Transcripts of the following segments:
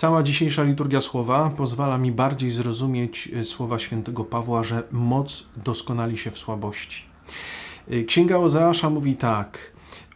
Cała dzisiejsza liturgia słowa pozwala mi bardziej zrozumieć y, słowa świętego Pawła, że moc doskonali się w słabości. Y, Księga Ozeasza mówi tak: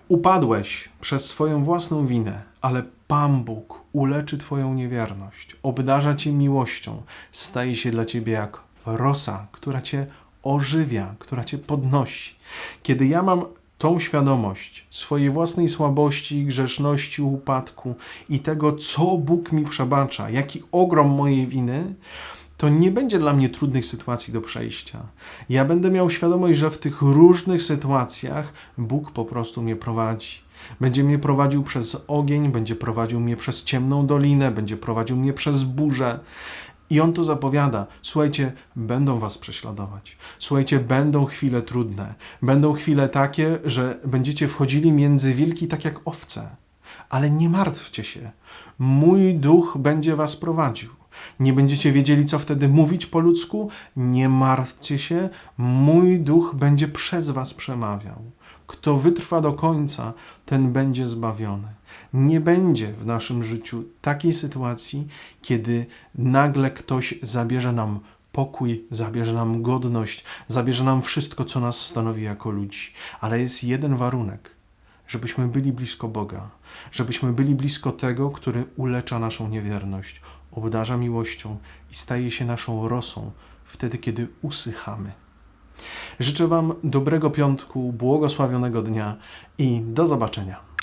Upadłeś przez swoją własną winę, ale Pan Bóg uleczy Twoją niewierność, obdarza Cię miłością, staje się dla Ciebie jak rosa, która Cię ożywia, która Cię podnosi. Kiedy ja mam tą świadomość swojej własnej słabości, grzeszności, upadku i tego, co Bóg mi przebacza, jaki ogrom mojej winy, to nie będzie dla mnie trudnych sytuacji do przejścia. Ja będę miał świadomość, że w tych różnych sytuacjach Bóg po prostu mnie prowadzi. Będzie mnie prowadził przez ogień, będzie prowadził mnie przez ciemną dolinę, będzie prowadził mnie przez burzę. I on to zapowiada. Słuchajcie, będą was prześladować. Słuchajcie, będą chwile trudne. Będą chwile takie, że będziecie wchodzili między wilki tak jak owce. Ale nie martwcie się. Mój duch będzie was prowadził. Nie będziecie wiedzieli, co wtedy mówić po ludzku? Nie martwcie się. Mój duch będzie przez was przemawiał. Kto wytrwa do końca, ten będzie zbawiony. Nie będzie w naszym życiu takiej sytuacji, kiedy nagle ktoś zabierze nam pokój, zabierze nam godność, zabierze nam wszystko, co nas stanowi jako ludzi. Ale jest jeden warunek żebyśmy byli blisko Boga, żebyśmy byli blisko tego, który ulecza naszą niewierność, obdarza miłością i staje się naszą rosą wtedy, kiedy usychamy. Życzę Wam dobrego piątku, błogosławionego dnia i do zobaczenia.